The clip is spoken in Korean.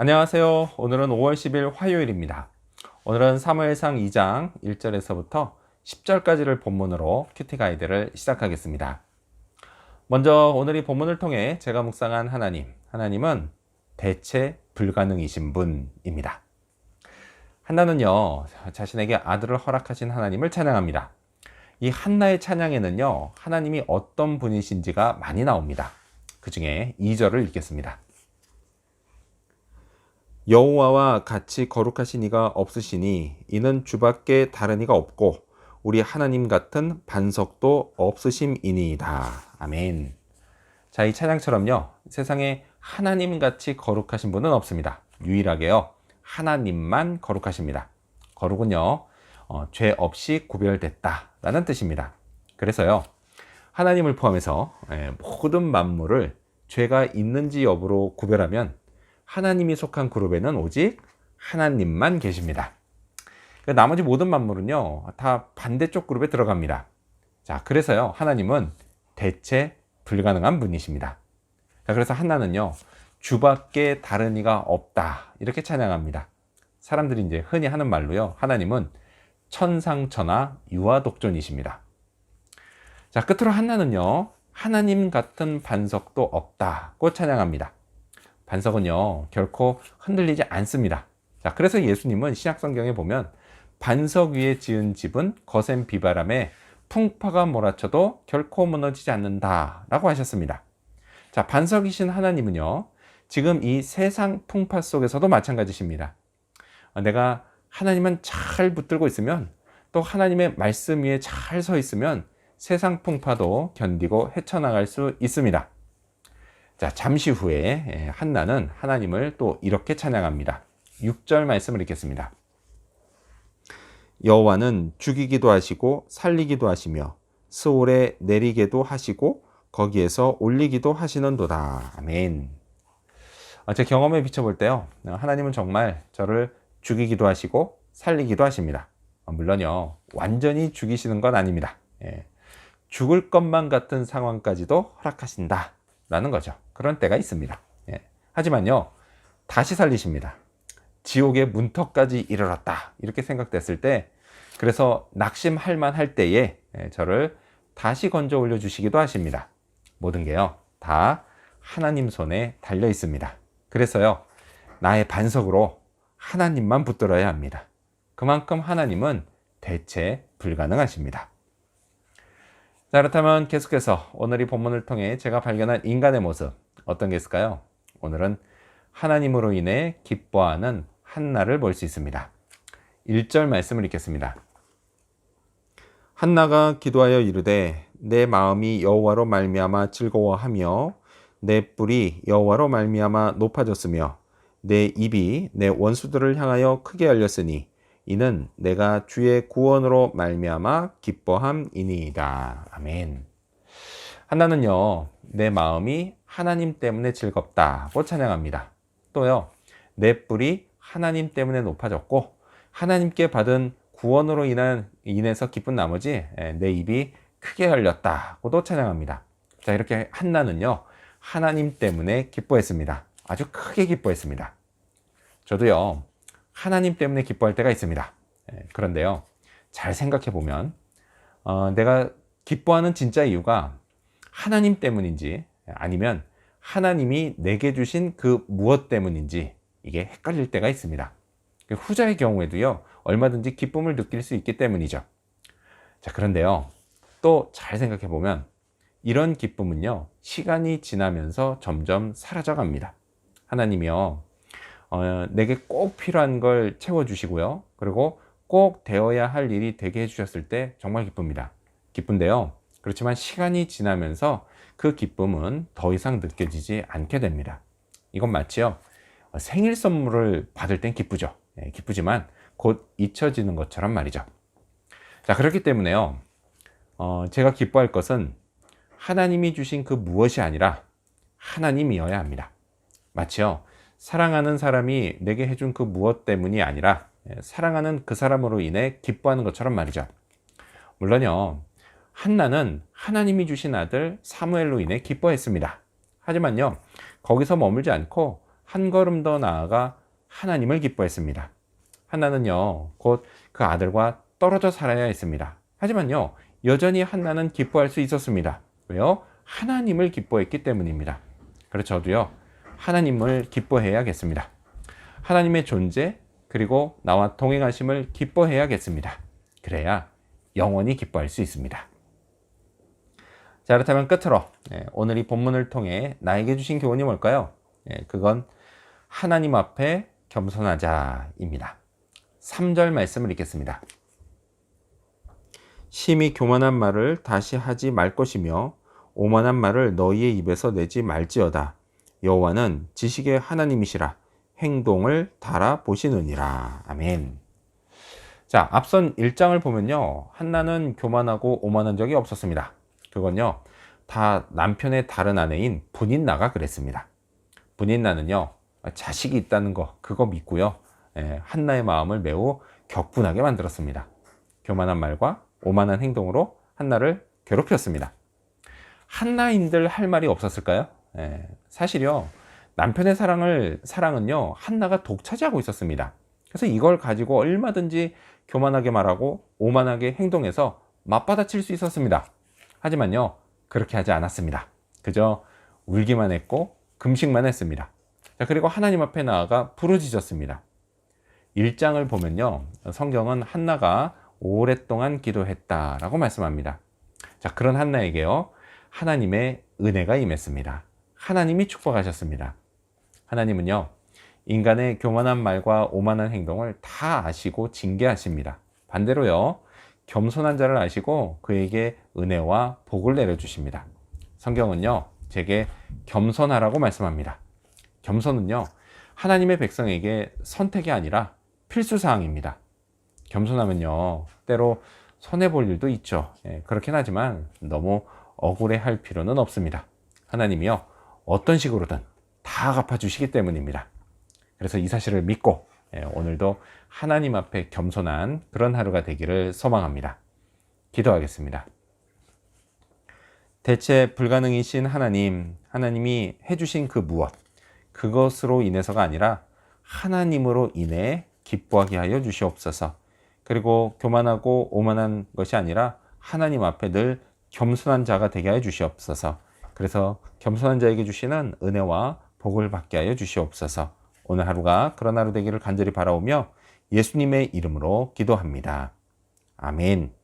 안녕하세요. 오늘은 5월 10일 화요일입니다. 오늘은 사무엘상 2장 1절에서부터 10절까지를 본문으로 큐티 가이드를 시작하겠습니다. 먼저 오늘 이 본문을 통해 제가 묵상한 하나님, 하나님은 대체 불가능이신 분입니다. 한나는요, 자신에게 아들을 허락하신 하나님을 찬양합니다. 이 한나의 찬양에는요, 하나님이 어떤 분이신지가 많이 나옵니다. 그 중에 2절을 읽겠습니다. 여호와와 같이 거룩하신 이가 없으시니 이는 주밖에 다른 이가 없고 우리 하나님 같은 반석도 없으심이니이다. 아멘. 자, 이 찬양처럼요. 세상에 하나님 같이 거룩하신 분은 없습니다. 유일하게요. 하나님만 거룩하십니다. 거룩은요. 어, 죄 없이 구별됐다라는 뜻입니다. 그래서요. 하나님을 포함해서 예, 모든 만물을 죄가 있는지 여부로 구별하면 하나님이 속한 그룹에는 오직 하나님만 계십니다. 그 나머지 모든 만물은요, 다 반대쪽 그룹에 들어갑니다. 자, 그래서요, 하나님은 대체 불가능한 분이십니다. 자, 그래서 하나는요, 주밖에 다른 이가 없다. 이렇게 찬양합니다. 사람들이 이제 흔히 하는 말로요, 하나님은 천상천하 유아독존이십니다. 자, 끝으로 하나는요, 하나님 같은 반석도 없다고 찬양합니다. 반석은요, 결코 흔들리지 않습니다. 자, 그래서 예수님은 신약성경에 보면 반석 위에 지은 집은 거센 비바람에 풍파가 몰아쳐도 결코 무너지지 않는다라고 하셨습니다. 자, 반석이신 하나님은요, 지금 이 세상 풍파 속에서도 마찬가지십니다. 내가 하나님만 잘 붙들고 있으면 또 하나님의 말씀 위에 잘 서 있으면 세상 풍파도 견디고 헤쳐나갈 수 있습니다. 자, 잠시 후에 예, 한나는 하나님을 또 이렇게 찬양합니다. 6절 말씀을 읽겠습니다. 여호와는 죽이기도 하시고 살리기도 하시며 스올에 내리게도 하시고 거기에서 올리기도 하시는도다. 아멘. 어, 제 경험에 비춰볼 때요. 하나님은 정말 저를 죽이기도 하시고 살리기도 하십니다. 어, 물론요. 완전히 죽이시는 건 아닙니다. 예. 죽을 것만 같은 상황까지도 허락하신다. 라는 거죠. 그런 때가 있습니다. 예. 하지만요, 다시 살리십니다. 지옥의 문턱까지 이르렀다. 이렇게 생각됐을 때, 그래서 낙심할 만할 때에 예, 저를 다시 건져 올려 주시기도 하십니다. 모든 게요, 다 하나님 손에 달려 있습니다. 그래서요, 나의 반석으로 하나님만 붙들어야 합니다. 그만큼 하나님은 대체 불가능하십니다. 자, 그렇다면 계속해서 오늘 이 본문을 통해 제가 발견한 인간의 모습 어떤 게 있을까요? 오늘은 하나님으로 인해 기뻐하는 한나를 볼 수 있습니다. 1절 말씀을 읽겠습니다. 한나가 기도하여 이르되 내 마음이 여호와로 말미암아 즐거워하며 내 뿔이 여호와로 말미암아 높아졌으며 내 입이 내 원수들을 향하여 크게 열렸으니 이는 내가 주의 구원으로 말미암아 기뻐함이니이다. 아멘. 하나는요, 내 마음이 하나님 때문에 즐겁다고 찬양합니다. 또요, 내 뿔이 하나님 때문에 높아졌고, 하나님께 받은 구원으로 인한, 인해서 기쁜 나머지 내 입이 크게 열렸다고도 찬양합니다. 자, 이렇게 한나는요, 하나님 때문에 기뻐했습니다. 아주 크게 기뻐했습니다. 저도요, 하나님 때문에 기뻐할 때가 있습니다. 예, 그런데요, 잘 생각해 보면, 어, 내가 기뻐하는 진짜 이유가 하나님 때문인지 아니면 하나님이 내게 주신 그 무엇 때문인지 이게 헷갈릴 때가 있습니다. 그 후자의 경우에도요, 얼마든지 기쁨을 느낄 수 있기 때문이죠. 자, 그런데요, 또 잘 생각해 보면 이런 기쁨은요, 시간이 지나면서 점점 사라져 갑니다. 하나님이요, 어, 내게 꼭 필요한 걸 채워주시고요. 그리고 꼭 되어야 할 일이 되게 해주셨을 때 정말 기쁩니다. 기쁜데요. 그렇지만 시간이 지나면서 그 기쁨은 더 이상 느껴지지 않게 됩니다. 이건 마치요. 생일 선물을 받을 땐 기쁘죠. 예, 기쁘지만 곧 잊혀지는 것처럼 말이죠. 자, 그렇기 때문에요. 어, 제가 기뻐할 것은 하나님이 주신 그 무엇이 아니라 하나님이어야 합니다. 마치요. 사랑하는 사람이 내게 해준 그 무엇 때문이 아니라 예, 사랑하는 그 사람으로 인해 기뻐하는 것처럼 말이죠. 물론요, 한나는 하나님이 주신 아들 사무엘로 인해 기뻐했습니다. 하지만요, 거기서 머물지 않고 한 걸음 더 나아가 하나님을 기뻐했습니다. 한나는요, 곧 그 아들과 떨어져 살아야 했습니다. 하지만요, 여전히 한나는 기뻐할 수 있었습니다. 왜요? 하나님을 기뻐했기 때문입니다. 그래서 저도요, 하나님을 기뻐해야겠습니다. 하나님의 존재, 그리고 나와 동행하심을 기뻐해야겠습니다. 그래야 영원히 기뻐할 수 있습니다. 자, 그렇다면 끝으로 예, 오늘 이 본문을 통해 나에게 주신 교훈이 뭘까요? 예, 그건 하나님 앞에 겸손하자입니다. 3절 말씀을 읽겠습니다. 심히 교만한 말을 다시 하지 말 것이며 오만한 말을 너희의 입에서 내지 말지어다. 여호와는 지식의 하나님이시라 행동을 달아 보시느니라. 아멘. 자, 앞선 1장을 보면요. 한나는 교만하고 오만한 적이 없었습니다. 그건요. 다 남편의 다른 아내인 분인나가 그랬습니다. 분인나는요. 자식이 있다는 거 그거 믿고요. 예, 한나의 마음을 매우 격분하게 만들었습니다. 교만한 말과 오만한 행동으로 한나를 괴롭혔습니다. 한나인들 할 말이 없었을까요? 예, 사실요. 남편의 사랑을 사랑은요. 한나가 독차지하고 있었습니다. 그래서 이걸 가지고 얼마든지 교만하게 말하고 오만하게 행동해서 맞받아칠 수 있었습니다. 하지만요. 그렇게 하지 않았습니다. 그저 울기만 했고 금식만 했습니다. 자, 그리고 하나님 앞에 나아가 부르짖었습니다. 1장을 보면요. 성경은 한나가 오랫동안 기도했다라고 말씀합니다. 자, 그런 한나에게요. 하나님의 은혜가 임했습니다. 하나님이 축복하셨습니다. 하나님은요. 인간의 교만한 말과 오만한 행동을 다 아시고 징계하십니다. 반대로요. 겸손한 자를 아시고 그에게 은혜와 복을 내려주십니다. 성경은요. 제게 겸손하라고 말씀합니다. 겸손은요. 하나님의 백성에게 선택이 아니라 필수 사항입니다. 겸손하면요. 때로 손해 볼 일도 있죠. 예, 그렇긴 하지만 너무 억울해 할 필요는 없습니다. 하나님이요. 어떤 식으로든 다 갚아주시기 때문입니다. 그래서 이 사실을 믿고 예, 오늘도 하나님 앞에 겸손한 그런 하루가 되기를 소망합니다. 기도하겠습니다. 대체 불가능이신 하나님, 하나님이 해주신 그 무엇, 그것으로 인해서가 아니라 하나님으로 인해 기뻐하게 하여 주시옵소서. 그리고 교만하고 오만한 것이 아니라 하나님 앞에 늘 겸손한 자가 되게 하여 주시옵소서. 그래서 겸손한 자에게 주시는 은혜와 복을 받게 하여 주시옵소서. 오늘 하루가 그런 하루 되기를 간절히 바라오며 예수님의 이름으로 기도합니다. 아멘.